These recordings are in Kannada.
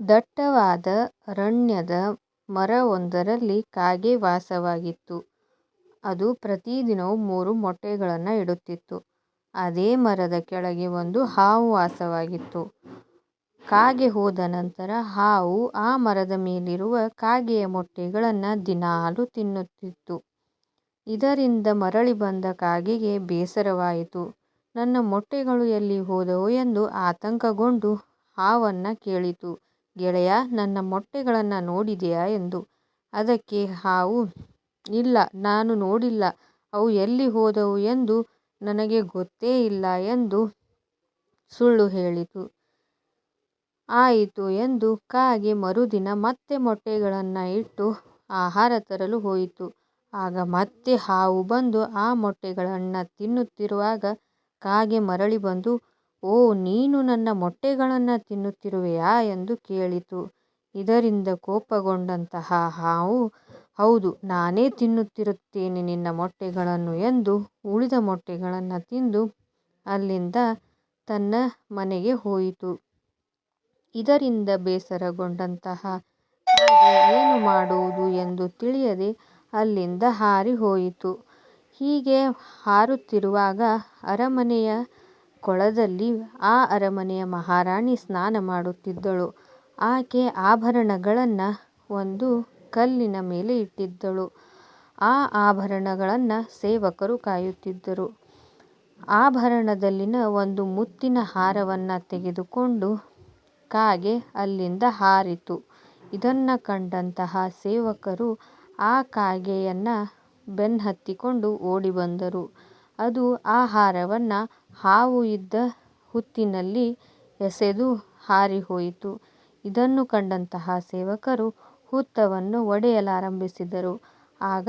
ದಟ್ಟವಾದ ಅರಣ್ಯದ ಮರವೊಂದರಲ್ಲಿ ಕಾಗೆ ವಾಸವಾಗಿತ್ತು. ಅದು ಪ್ರತಿದಿನವೂ ಮೂರು ಮೊಟ್ಟೆಗಳನ್ನು ಇಡುತ್ತಿತ್ತು. ಅದೇ ಮರದ ಕೆಳಗೆ ಒಂದು ಹಾವು ವಾಸವಾಗಿತ್ತು. ಕಾಗೆ ಹೋದ ನಂತರ ಹಾವು ಆ ಮರದ ಮೇಲಿರುವ ಕಾಗೆಯ ಮೊಟ್ಟೆಗಳನ್ನು ದಿನಾಲೂ ತಿನ್ನುತ್ತಿತ್ತು. ಇದರಿಂದ ಮರಳಿ ಬಂದ ಕಾಗೆಗೆ ಬೇಸರವಾಯಿತು. ನನ್ನ ಮೊಟ್ಟೆಗಳು ಎಲ್ಲಿ ಹೋದವು ಎಂದು ಆತಂಕಗೊಂಡು ಹಾವನ್ನು ಕೇಳಿತು, ಗೆಳೆಯಾ, ನನ್ನ ಮೊಟ್ಟೆಗಳನ್ನು ನೋಡಿದೆಯಾ ಎಂದು. ಅದಕ್ಕೆ ಹಾವು, ಇಲ್ಲ, ನಾನು ನೋಡಿಲ್ಲ, ಅವು ಎಲ್ಲಿ ಹೋದವು ಎಂದು ನನಗೆ ಗೊತ್ತೇ ಇಲ್ಲ ಎಂದು ಸುಳ್ಳು ಹೇಳಿತು. ಆಯಿತು ಎಂದು ಕಾಗೆ ಮರುದಿನ ಮತ್ತೆ ಮೊಟ್ಟೆಗಳನ್ನು ಇಟ್ಟು ಆಹಾರ ತರಲು ಹೋಯಿತು. ಆಗ ಮತ್ತೆ ಹಾವು ಬಂದು ಆ ಮೊಟ್ಟೆಗಳನ್ನು ತಿನ್ನುತ್ತಿರುವಾಗ ಕಾಗೆ ಮರಳಿ ಬಂದು, ಓ, ನೀನು ನನ್ನ ಮೊಟ್ಟೆಗಳನ್ನು ತಿನ್ನುತ್ತಿರುವೆಯಾ ಎಂದು ಕೇಳಿತು. ಇದರಿಂದ ಕೋಪಗೊಂಡಂತಹ ಹಾವು, ಹೌದು, ನಾನೇ ತಿನ್ನುತ್ತಿರುತ್ತೇನೆ ನಿನ್ನ ಮೊಟ್ಟೆಗಳನ್ನು ಎಂದು ಉಳಿದ ಮೊಟ್ಟೆಗಳನ್ನು ತಿಂದು ಅಲ್ಲಿಂದ ತನ್ನ ಮನೆಗೆ ಹೋಯಿತು. ಇದರಿಂದ ಬೇಸರಗೊಂಡಂತಹ ಏನು ಮಾಡುವುದು ಎಂದು ತಿಳಿಯದೆ ಅಲ್ಲಿಂದ ಹಾರಿ ಹೋಯಿತು. ಹೀಗೆ ಹಾರುತ್ತಿರುವಾಗ ಅರಮನೆಯ ಕೊಳದಲ್ಲಿ ಆ ಅರಮನೆಯ ಮಹಾರಾಣಿ ಸ್ನಾನ ಮಾಡುತ್ತಿದ್ದಳು. ಆಕೆ ಆಭರಣಗಳನ್ನು ಒಂದು ಕಲ್ಲಿನ ಮೇಲೆ ಇಟ್ಟಿದ್ದಳು. ಆ ಆಭರಣಗಳನ್ನು ಸೇವಕರು ಕಾಯುತ್ತಿದ್ದರು. ಆಭರಣದಲ್ಲಿನ ಒಂದು ಮುತ್ತಿನ ಹಾರವನ್ನು ತೆಗೆದುಕೊಂಡು ಕಾಗೆ ಅಲ್ಲಿಂದ ಹಾರಿತು. ಇದನ್ನು ಕಂಡಂತಹ ಸೇವಕರು ಆ ಕಾಗೆಯನ್ನು ಬೆನ್ನಹತ್ತಿಕೊಂಡು ಓಡಿಬಂದರು. ಅದು ಆ ಹಾರವನ್ನು ಹಾವು ಇದ್ದ ಹುತ್ತಿನಲ್ಲಿ ಎಸೆದು ಹಾರಿಹೋಯಿತು. ಇದನ್ನು ಕಂಡಂತಹ ಸೇವಕರು ಹುತ್ತವನ್ನು ಒಡೆಯಲಾರಂಭಿಸಿದರು. ಆಗ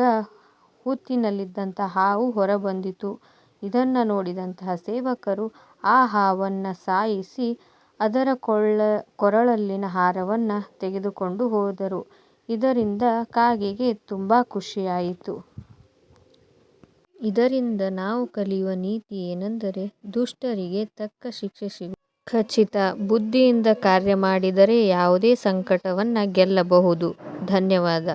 ಹುತ್ತಿನಲ್ಲಿದ್ದಂಥ ಹಾವು ಹೊರಬಂದಿತು. ಇದನ್ನು ನೋಡಿದಂತಹ ಸೇವಕರು ಆ ಹಾವನ್ನು ಸಾಯಿಸಿ ಅದರ ಕೊಳ್ಳ, ಕೊರಳಲ್ಲಿನ ಹಾರವನ್ನು ತೆಗೆದುಕೊಂಡು ಹೋದರು. ಇದರಿಂದ ಕಾಗೆಗೆ ತುಂಬ ಖುಷಿಯಾಯಿತು. ಇದರಿಂದ ನಾವು ಕಲಿಯುವ ನೀತಿ ಏನೆಂದರೆ ದುಷ್ಟರಿಗೆ ತಕ್ಕ ಶಿಕ್ಷೆ ಸಿಗುವುದು ಖಚಿತ. ಬುದ್ಧಿಯಿಂದ ಕಾರ್ಯ ಮಾಡಿದರೆ ಯಾವುದೇ ಸಂಕಟವನ್ನು ಗೆಲ್ಲಬಹುದು. ಧನ್ಯವಾದ.